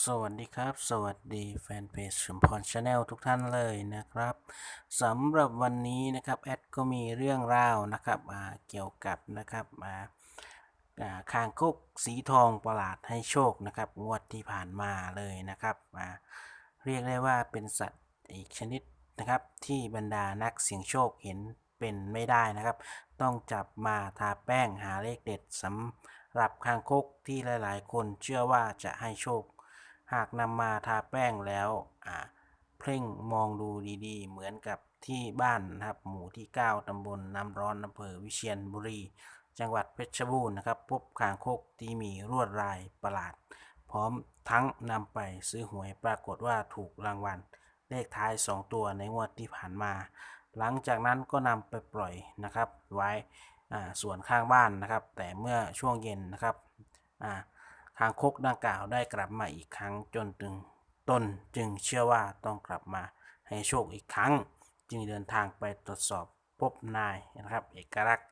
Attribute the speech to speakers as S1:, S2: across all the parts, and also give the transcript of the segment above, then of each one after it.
S1: สวัสดีครับ สวัสดีแฟนเพจชมพรชาแนลทุกท่านเลยนะครับสำหรับวันนี้นะครับแอดก็มีเรื่องราวนะครับเกี่ยวกับนะครับอ่าคางคกสีทองประหลาดให้โชคนะครับงวดที่ผ่านมาเลยนะครับอ่าเรียกได้ว่าเป็นสัตว์อีกชนิดนะครับ ที่บรรดานักเสี่ยงโชคเห็นเป็นไม่ได้นะครับ ต้องจับมาทาแป้งหาเลขเด็ดสำหรับคางคกที่หลาย ๆ คนเชื่อว่าจะให้โชค หากนำมาทาแป้งแล้วอ่าเพ่งมองดูดีๆ เหมือนกับที่บ้านนะครับ หมู่ที่ 9ตำบลน้ำร้อนอำเภอวิเชียรบุรี จังหวัดเพชรบูรณ์นะครับ พบคางคกที่มีลวดลายประหลาด พร้อมทั้งนำไปซื้อหวยปรากฏว่าถูกรางวัล เลขท้าย 2 ตัวในงวดที่ผ่านมา หลังจากนั้นก็นำไปปล่อยนะครับ ไว้อ่าส่วนข้างบ้านนะครับ แต่เมื่อช่วงเย็นนะครับ อ่างคกดังกล่าวได้กลับมาอีกครั้งจนถึงตนจึงเชื่อว่าต้องกลับมาให้โชคอีกครั้ง จึงเดินทางไปตรวจสอบพบนายนะครับเอกลักษณ์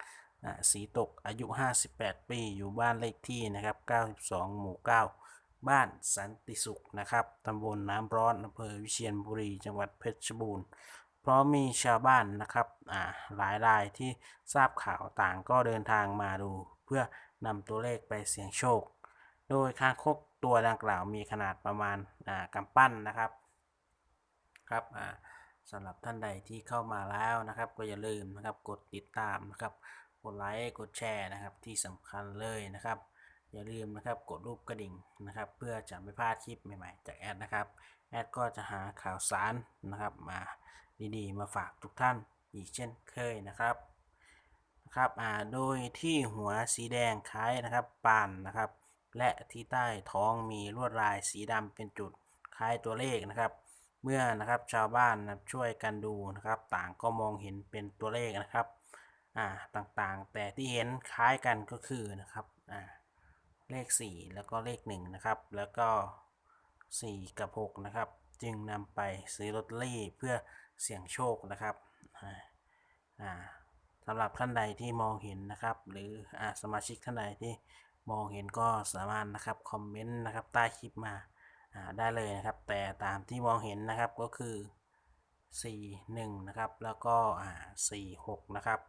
S1: สีตกอายุ 58 ปี อยู่บ้านเลขที่นะครับ 92 หมู่ 9 บ้านสันติสุขนะครับตำบลน้ำร้อนอำเภอวิเชียรบุรี จังหวัดเพชรบูรณ์ เพราะมีชาวบ้านนะครับอ่าหลายรายที่ทราบข่าวต่างก็เดินทางมาดู เพื่อนำตัวเลขไปเสี่ยงโชค โดยคางคกตัวดังกล่าวมีขนาดประมาณกำปั้นนะครับครับสำหรับท่านใดที่เข้ามาแล้วนะครับ ก็อย่าลืมนะครับกดติดตามนะครับกดไลค์กดแชร์นะครับที่สำคัญเลยนะครับ อย่าลืมนะครับกดรูปกระดิ่งนะครับ เพื่อจะไม่พลาดคลิปใหม่ๆ จากแอดนะครับแอดก็จะหาข่าวสารนะครับมาดีๆ มาฝากทุกท่านอีกเช่นเคยนะครับนะครับโดยที่หัวสีแดงคล้ายนะครับปานนะครับ และที่ใต้ท้องมีลวดลายสีดำเป็นจุดคล้ายตัวเลขนะครับ เมื่อนะครับชาวบ้านนะช่วยกันดูนะครับ ต่างก็มองเห็นเป็นตัวเลขนะครับอ่าต่างๆ แต่ที่เห็นคล้ายกันก็คือนะครับอ่าเลข 4 แล้วก็เลข1นะครับแล้วก็ 4 กับ 6 นะครับ จึงนำไปซื้อลอตเตอรี่เพื่อเสี่ยงโชคนะครับอ่าสำหรับท่านใดที่มองเห็นนะครับ หรืออาสมาชิกท่านใดที่ มองเห็นก็สามารถนะครับคอมเมนต์นะครับใต้คลิปมาได้เลยนะครับ แต่ตามที่มองเห็นนะครับก็คือ 4 1 นะครับแล้วก็อ่า4 6 นะครับ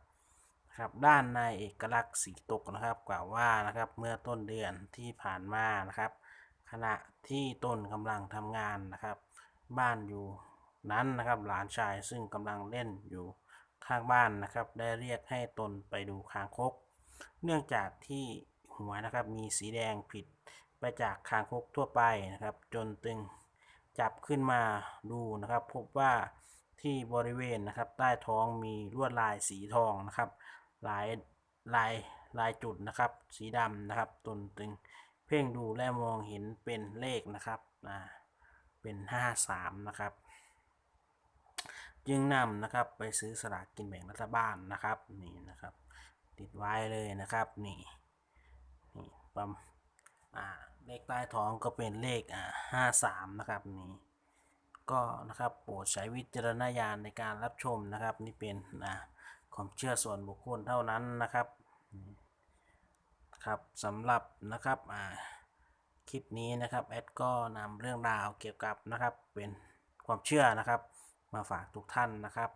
S1: ครับด้านนายเอกลักษณ์สีตกนะครับกล่าวว่านะครับเมื่อต้นเดือนที่ผ่านมานะครับ ขณะที่ต้นกำลังทำงานนะครับ บ้านอยู่นั้นนะครับหลานชายซึ่งกำลังเล่นอยู่ข้างบ้านนะครับ ได้เรียกให้ตนไปดูคางคก เนื่องจากที่ หัวนะครับ มีสีแดงผิดไปจากคางคกทั่วไปนะครับ จนตึงจับขึ้นมาดูนะครับ พบว่าที่บริเวณนะครับ ใต้ท้องมีลวดลายสีทองนะครับ หลายลายลายจุดนะครับ สีดำนะครับตนตึงเพ่งดูและมองเห็นเป็นเลขนะครับอ่าเป็น 53 นะครับ จึงนำนะครับไปซื้อสลากกินแบ่งรัฐบาลนะครับนี่นะครับ ติดไว้เลยนะครับนี่นี่ ปั๊มอ่าเลขใต้ท้องก็เป็นเลขอ่าห้าสามนะครับนี่ก็นะครับโปรดใช้วิจารณญาณในการรับชมนะครับ นี่เป็นความเชื่อส่วนบุคคลเท่านั้นนะครับครับสำหรับนะครับอ่าคลิปนี้นะครับแอดก็นำเรื่องราวเกี่ยวกับนะครับเป็นความเชื่อนะครับ มาฝากทุกท่านนะครับ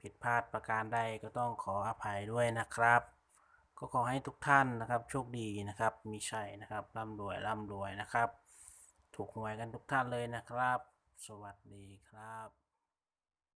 S1: ผิดพลาดประการใดก็ต้องขออภัยด้วยนะครับ ก็ขอให้ทุกท่านนะครับ โชคดีนะครับ มีชัยนะครับ ร่ำรวย ร่ำรวยนะครับ ถูกหวยกันทุกท่านเลยนะครับ สวัสดีครับ